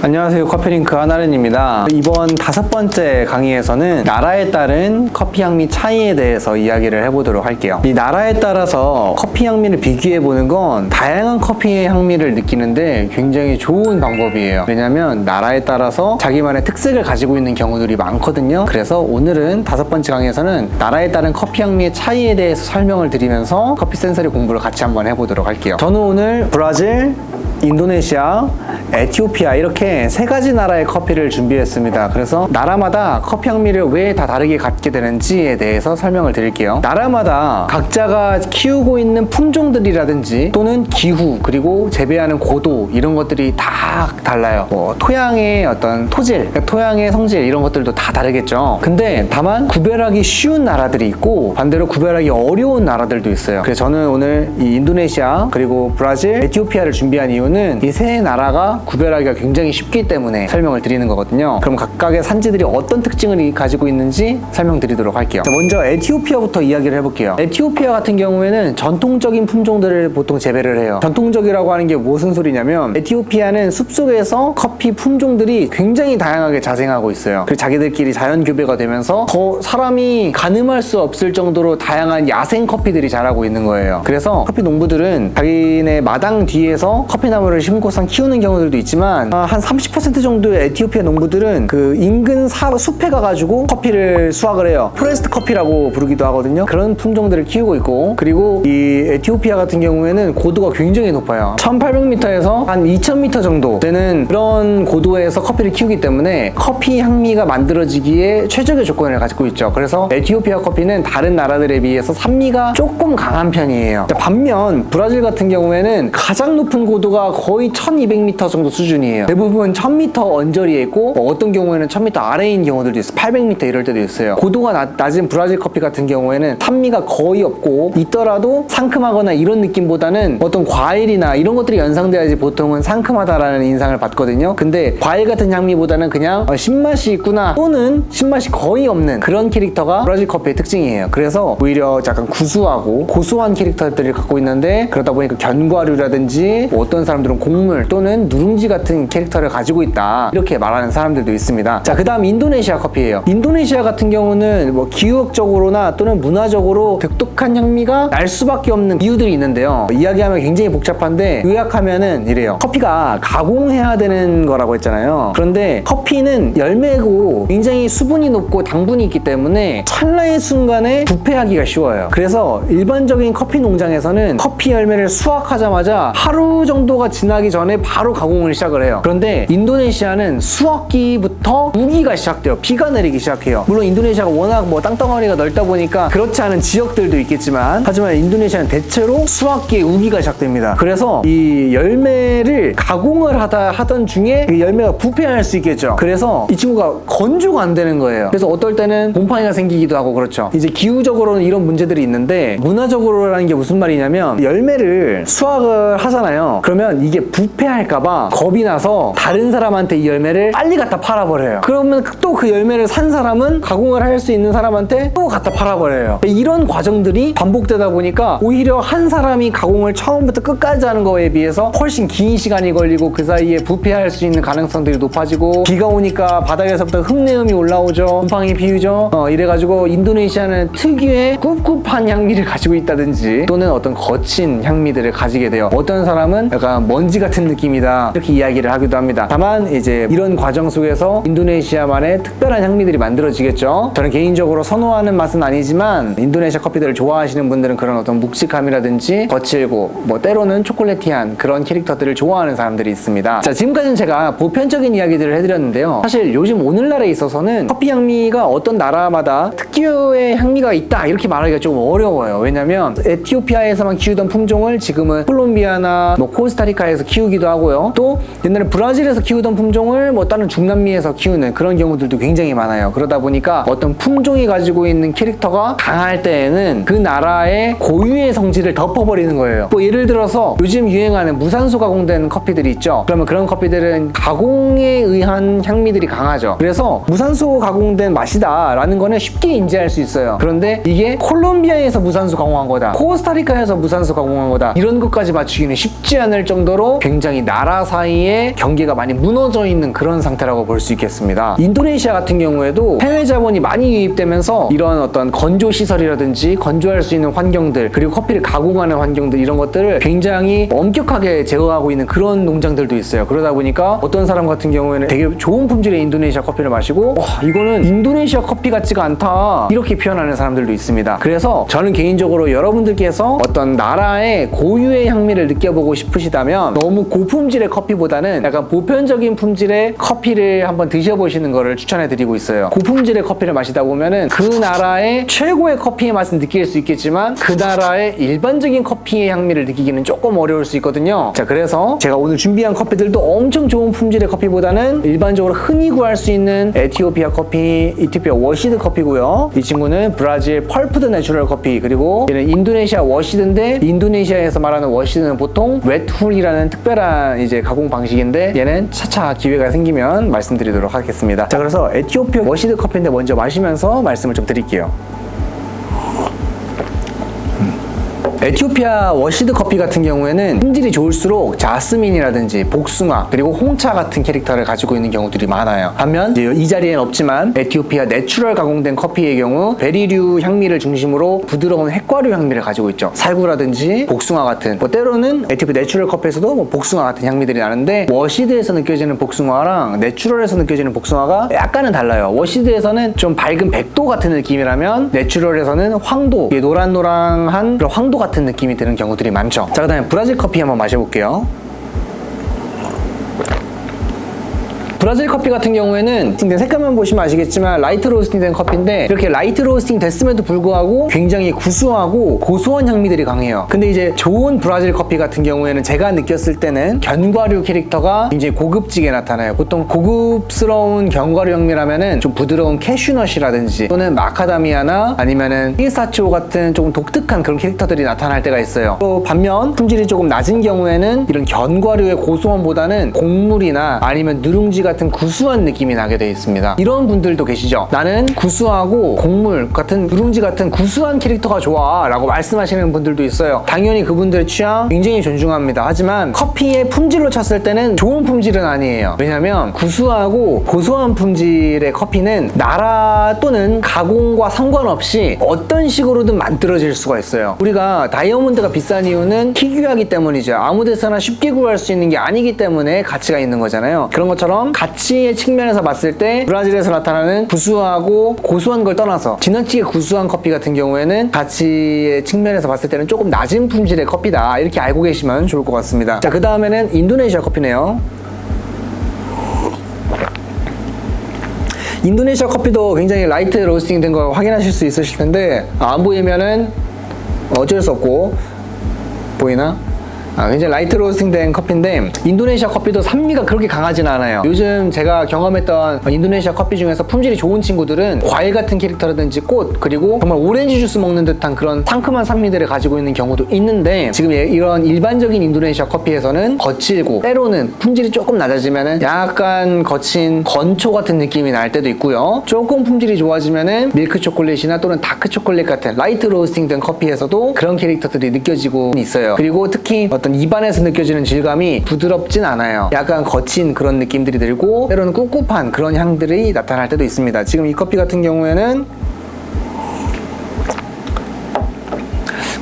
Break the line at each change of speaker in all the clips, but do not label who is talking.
안녕하세요. 커피링크 하나른입니다. 이번 다섯 번째 강의에서는 나라에 따른 커피 향미 차이에 대해서 이야기를 해보도록 할게요. 이 나라에 따라서 커피 향미를 비교해 보는 건 다양한 커피의 향미를 느끼는데 굉장히 좋은 방법이에요. 왜냐면 나라에 따라서 자기만의 특색을 가지고 있는 경우들이 많거든요. 그래서 오늘은 다섯 번째 강의에서는 나라에 따른 커피 향미의 차이에 대해서 설명을 드리면서 커피 센서리 공부를 같이 한번 해보도록 할게요. 저는 오늘 브라질 인도네시아, 에티오피아 이렇게 세 가지 나라의 커피를 준비했습니다. 그래서 나라마다 커피 향미를 왜 다 다르게 갖게 되는지에 대해서 설명을 드릴게요. 나라마다 각자가 키우고 있는 품종들이라든지 또는 기후 그리고 재배하는 고도 이런 것들이 다 달라요. 뭐 토양의 어떤 토질, 그러니까 토양의 성질 이런 것들도 다 다르겠죠. 근데 다만 구별하기 쉬운 나라들이 있고 반대로 구별하기 어려운 나라들도 있어요. 그래서 저는 오늘 이 인도네시아 그리고 브라질, 에티오피아를 준비한 이유는 이 세 나라가 구별하기가 굉장히 쉽기 때문에 설명을 드리는 거거든요. 그럼 각각의 산지들이 어떤 특징을 가지고 있는지 설명드리도록 할게요. 자, 먼저 에티오피아부터 이야기를 해볼게요. 에티오피아 같은 경우에는 전통적인 품종들을 보통 재배를 해요. 전통적이라고 하는 게 무슨 소리냐면 에티오피아는 숲속에서 커피 품종들이 굉장히 다양하게 자생하고 있어요. 그리고 자기들끼리 자연 교배가 되면서 더 사람이 가늠할 수 없을 정도로 다양한 야생 커피들이 자라고 있는 거예요. 그래서 커피 농부들은 자기네 마당 뒤에서 커피 나 무를 심고선 키우는 경우들도 있지만 아, 한30% 정도의 에티오피아 농부들은 그 인근 사, 숲에 가가지고 커피를 수확을 해요. 포레스트 커피라고 부르기도 하거든요. 그런 품종들을 키우고 있고 그리고 이 에티오피아 같은 경우에는 고도가 굉장히 높아요. 1800m에서 한 2000m 정도 되는 그런 고도에서 커피를 키우기 때문에 커피 향미가 만들어지기에 최적의 조건을 가지고 있죠. 그래서 에티오피아 커피는 다른 나라들에 비해서 산미가 조금 강한 편이에요. 자, 반면 브라질 같은 경우에는 가장 높은 고도가 거의 1200m 정도 수준이에요. 대부분 1000m 언저리에 있고 뭐 어떤 경우에는 1000m 아래인 경우들도 있어요. 800m 이럴 때도 있어요. 고도가 낮, 낮은 브라질 커피 같은 경우에는 산미가 거의 없고 있더라도 상큼하거나 이런 느낌보다는 어떤 과일이나 이런 것들이 연상돼야지 보통은 상큼하다라는 인상을 받거든요. 근데 과일 같은 향미보다는 그냥 어, 신맛이 있구나 또는 신맛이 거의 없는 그런 캐릭터가 브라질 커피의 특징이에요. 그래서 오히려 약간 구수하고 고소한 캐릭터들을 갖고 있는데 그러다 보니까 견과류라든지 뭐 어떤 사람 들은 곡물 또는 누룽지 같은 캐릭터를 가지고 있다 이렇게 말하는 사람들도 있습니다. 자, 그 다음 인도네시아 커피예요. 인도네시아 같은 경우는 뭐 기후학적으로나 또는 문화적으로 독특한 향미가 날 수밖에 없는 이유들이 있는데요. 이야기하면 굉장히 복잡한데 요약하면은 이래요. 커피가 가공해야 되는 거라고 했잖아요. 그런데 커피는 열매고 굉장히 수분이 높고 당분이 있기 때문에 찰나의 순간에 부패하기가 쉬워요. 그래서 일반적인 커피 농장에서는 커피 열매를 수확하자마자 하루 정도가 지나기 전에 바로 가공을 시작을 해요. 그런데 인도네시아는 수확기부터 우기가 시작돼요. 비가 내리기 시작해요. 물론 인도네시아가 워낙 뭐 땅덩어리가 넓다 보니까 그렇지 않은 지역들도 있겠지만 하지만 인도네시아는 대체로 수확기에 우기가 시작됩니다. 그래서 이 열매를 가공을 하다 하던 중에 그 열매가 부패할 수 있겠죠. 그래서 이 친구가 건조가 안 되는 거예요. 그래서 어떨 때는 곰팡이가 생기기도 하고 그렇죠. 이제 기후적으로는 이런 문제들이 있는데 문화적으로라는 게 무슨 말이냐면 열매를 수확을 하잖아요. 그러면 이게 부패할까봐 겁이 나서 다른 사람한테 이 열매를 빨리 갖다 팔아버려요. 그러면 또 그 열매를 산 사람은 가공을 할 수 있는 사람한테 또 갖다 팔아버려요. 이런 과정들이 반복되다 보니까 오히려 한 사람이 가공을 처음부터 끝까지 하는 거에 비해서 훨씬 긴 시간이 걸리고 그 사이에 부패할 수 있는 가능성들이 높아지고 비가 오니까 바닥에서부터 흙내음이 올라오죠. 곰팡이 비우죠. 어, 이래가지고 인도네시아는 특유의 꿉꿉한 향미를 가지고 있다든지 또는 어떤 거친 향미들을 가지게 돼요. 어떤 사람은 약간 먼지 같은 느낌이다 이렇게 이야기를 하기도 합니다. 다만 이제 이런 과정 속에서 인도네시아만의 특별한 향미들이 만들어지겠죠. 저는 개인적으로 선호하는 맛은 아니지만 인도네시아 커피들을 좋아하시는 분들은 그런 어떤 묵직함이라든지 거칠고 뭐 때로는 초콜릿티한 그런 캐릭터들을 좋아하는 사람들이 있습니다. 자 지금까지는 제가 보편적인 이야기들을 해드렸는데요. 사실 요즘 오늘날에 있어서는 커피 향미가 어떤 나라마다 특유의 향미가 있다 이렇게 말하기가 좀 어려워요. 왜냐면 에티오피아에서만 키우던 품종을 지금은 콜롬비아나 뭐 코스타리카 에서 키우기도 하고요. 또 옛날에 브라질에서 키우던 품종을 뭐 다른 중남미에서 키우는 그런 경우들도 굉장히 많아요. 그러다 보니까 어떤 품종이 가지고 있는 캐릭터가 강할 때에는 그 나라의 고유의 성질을 덮어버리는 거예요. 뭐 예를 들어서 요즘 유행하는 무산소 가공된 커피들이 있죠. 그러면 그런 커피들은 가공에 의한 향미들이 강하죠. 그래서 무산소 가공된 맛이다라는 거는 쉽게 인지할 수 있어요. 그런데 이게 콜롬비아에서 무산소 가공한 거다. 코스타리카에서 무산소 가공한 거다. 이런 것까지 맞추기는 쉽지 않을 정도로 굉장히 나라 사이에 경계가 많이 무너져 있는 그런 상태라고 볼 수 있겠습니다. 인도네시아 같은 경우에도 해외 자본이 많이 유입되면서 이런 어떤 건조 시설이라든지 건조할 수 있는 환경들 그리고 커피를 가공하는 환경들 이런 것들을 굉장히 엄격하게 제어하고 있는 그런 농장들도 있어요. 그러다 보니까 어떤 사람 같은 경우에는 되게 좋은 품질의 인도네시아 커피를 마시고 와 이거는 인도네시아 커피 같지가 않다 이렇게 표현하는 사람들도 있습니다. 그래서 저는 개인적으로 여러분들께서 어떤 나라의 고유의 향미를 느껴보고 싶으시다면 너무 고품질의 커피보다는 약간 보편적인 품질의 커피를 한번 드셔보시는 거를 추천해드리고 있어요. 고품질의 커피를 마시다 보면은 그 나라의 최고의 커피의 맛은 느낄 수 있겠지만 그 나라의 일반적인 커피의 향미를 느끼기는 조금 어려울 수 있거든요. 자, 그래서 제가 오늘 준비한 커피들도 엄청 좋은 품질의 커피보다는 일반적으로 흔히 구할 수 있는 에티오피아 커피, 이티오피아 워시드 커피고요. 이 친구는 브라질 펄프드 내추럴 커피 그리고 얘는 인도네시아 워시드인데 인도네시아에서 말하는 워시드는 보통 웨트훌 이라는 특별한 이제 가공 방식인데 얘는 차차 기회가 생기면 말씀드리도록 하겠습니다. 자, 그래서 에티오피아 워시드 커피인데 먼저 마시면서 말씀을 좀 드릴게요. 에티오피아 워시드 커피 같은 경우에는 품질이 좋을수록 자스민이라든지 복숭아 그리고 홍차 같은 캐릭터를 가지고 있는 경우들이 많아요. 반면 이 자리엔 없지만 에티오피아 내추럴 가공된 커피의 경우 베리류 향미를 중심으로 부드러운 핵과류 향미를 가지고 있죠. 살구라든지 복숭아 같은 뭐 때로는 에티오피아 내추럴 커피에서도 뭐 복숭아 같은 향미들이 나는데 워시드에서 느껴지는 복숭아랑 내추럴에서 느껴지는 복숭아가 약간은 달라요. 워시드에서는 좀 밝은 백도 같은 느낌이라면 내추럴에서는 황도 노란노랑한 황도 같은 느낌이 드는 경우들이 많죠. 자, 그 다음에 브라질 커피 한번 마셔볼게요. 브라질 커피 같은 경우에는 근데 색깔만 보시면 아시겠지만 라이트 로스팅 된 커피인데 이렇게 라이트 로스팅 됐음에도 불구하고 굉장히 구수하고 고소한 향미들이 강해요. 근데 이제 좋은 브라질 커피 같은 경우에는 제가 느꼈을 때는 견과류 캐릭터가 굉장히 고급지게 나타나요. 보통 고급스러운 견과류 향미라면은 좀 부드러운 캐슈넛이라든지 또는 마카다미아나 아니면은 피스타치오 같은 조금 독특한 그런 캐릭터들이 나타날 때가 있어요. 또 반면 품질이 조금 낮은 경우에는 이런 견과류의 고소함보다는 곡물이나 아니면 누룽지 같은 구수한 느낌이 나게 되어 있습니다. 이런 분들도 계시죠. 나는 구수하고 곡물 같은 누룽지 같은 구수한 캐릭터가 좋아 라고 말씀하시는 분들도 있어요. 당연히 그분들의 취향 굉장히 존중합니다. 하지만 커피의 품질로 쳤을 때는 좋은 품질은 아니에요. 왜냐면 구수하고 고소한 품질의 커피는 나라 또는 가공과 상관없이 어떤 식으로든 만들어질 수가 있어요. 우리가 다이아몬드가 비싼 이유는 희귀하기 때문이죠. 아무 데서나 쉽게 구할 수 있는 게 아니기 때문에 가치가 있는 거잖아요. 그런 것처럼 가치의 측면에서 봤을 때 브라질에서 나타나는 구수하고 고소한 걸 떠나서 지나치게 구수한 커피 같은 경우에는 가치의 측면에서 봤을 때는 조금 낮은 품질의 커피다 이렇게 알고 계시면 좋을 것 같습니다. 자 그 다음에는 인도네시아 커피네요. 인도네시아 커피도 굉장히 라이트 로스팅 된거 확인하실 수 있으실 텐데 아, 안 보이면은 어쩔 수 없고 보이나? 아, 굉장히 라이트 로스팅 된 커피인데 인도네시아 커피도 산미가 그렇게 강하진 않아요. 요즘 제가 경험했던 인도네시아 커피 중에서 품질이 좋은 친구들은 과일 같은 캐릭터라든지 꽃 그리고 정말 오렌지 주스 먹는 듯한 그런 상큼한 산미들을 가지고 있는 경우도 있는데 지금 예- 이런 일반적인 인도네시아 커피에서는 거칠고 때로는 품질이 조금 낮아지면은 약간 거친 건초 같은 느낌이 날 때도 있고요. 조금 품질이 좋아지면은 밀크 초콜릿이나 또는 다크 초콜릿 같은 라이트 로스팅 된 커피에서도 그런 캐릭터들이 느껴지고 있어요. 그리고 특히 어떤 입안에서 느껴지는 질감이 부드럽진 않아요. 약간 거친 그런 느낌들이 들고 때로는 꿉꿉한 그런 향들이 나타날 때도 있습니다. 지금 이 커피 같은 경우에는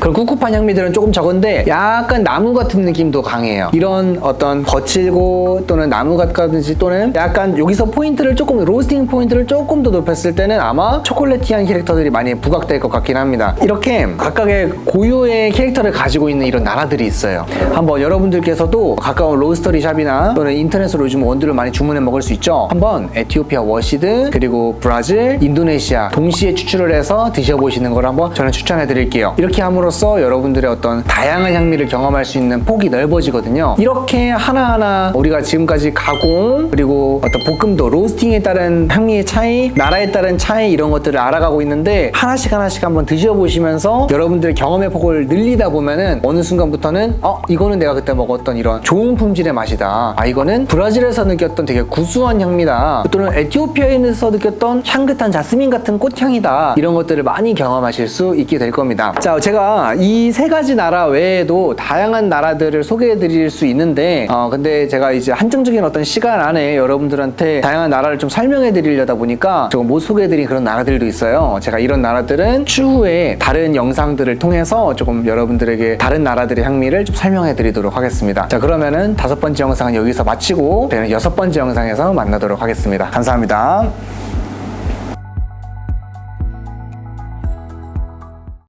그런 꿉꿉한 향미들은 조금 적은데 약간 나무 같은 느낌도 강해요. 이런 어떤 거칠고 또는 나무 같다든지 또는 약간 여기서 포인트를 조금 로스팅 포인트를 조금 더 높였을 때는 아마 초콜릿티한 캐릭터들이 많이 부각될 것 같긴 합니다. 이렇게 각각의 고유의 캐릭터를 가지고 있는 이런 나라들이 있어요. 한번 여러분들께서도 가까운 로스터리 샵이나 또는 인터넷으로 요즘 원두를 많이 주문해 먹을 수 있죠. 한번 에티오피아 워시드 그리고 브라질, 인도네시아 동시에 추출을 해서 드셔보시는 걸 한번 저는 추천해 드릴게요. 이렇게 함으로써 여러분들의 어떤 다양한 향미를 경험할 수 있는 폭이 넓어지거든요. 이렇게 하나하나 우리가 지금까지 가공 그리고 어떤 볶음도 로스팅에 따른 향미의 차이, 나라에 따른 차이 이런 것들을 알아가고 있는데 하나씩 하나씩 한번 드셔보시면서 여러분들의 경험의 폭을 늘리다 보면은 어느 순간부터는 어 이거는 내가 그때 먹었던 이런 좋은 품질의 맛이다. 아 이거는 브라질에서 느꼈던 되게 구수한 향미다. 또는 에티오피아에서 느꼈던 향긋한 자스민 같은 꽃향이다. 이런 것들을 많이 경험하실 수 있게 될 겁니다. 자 제가 이 세 가지 나라 외에도 다양한 나라들을 소개해 드릴 수 있는데, 어, 근데 제가 이제 한정적인 어떤 시간 안에 여러분들한테 다양한 나라를 좀 설명해 드리려다 보니까 조금 못 소개해 드린 그런 나라들도 있어요. 제가 이런 나라들은 추후에 다른 영상들을 통해서 조금 여러분들에게 다른 나라들의 향미를 좀 설명해 드리도록 하겠습니다. 자, 그러면은 다섯 번째 영상은 여기서 마치고 저희는 여섯 번째 영상에서 만나도록 하겠습니다. 감사합니다.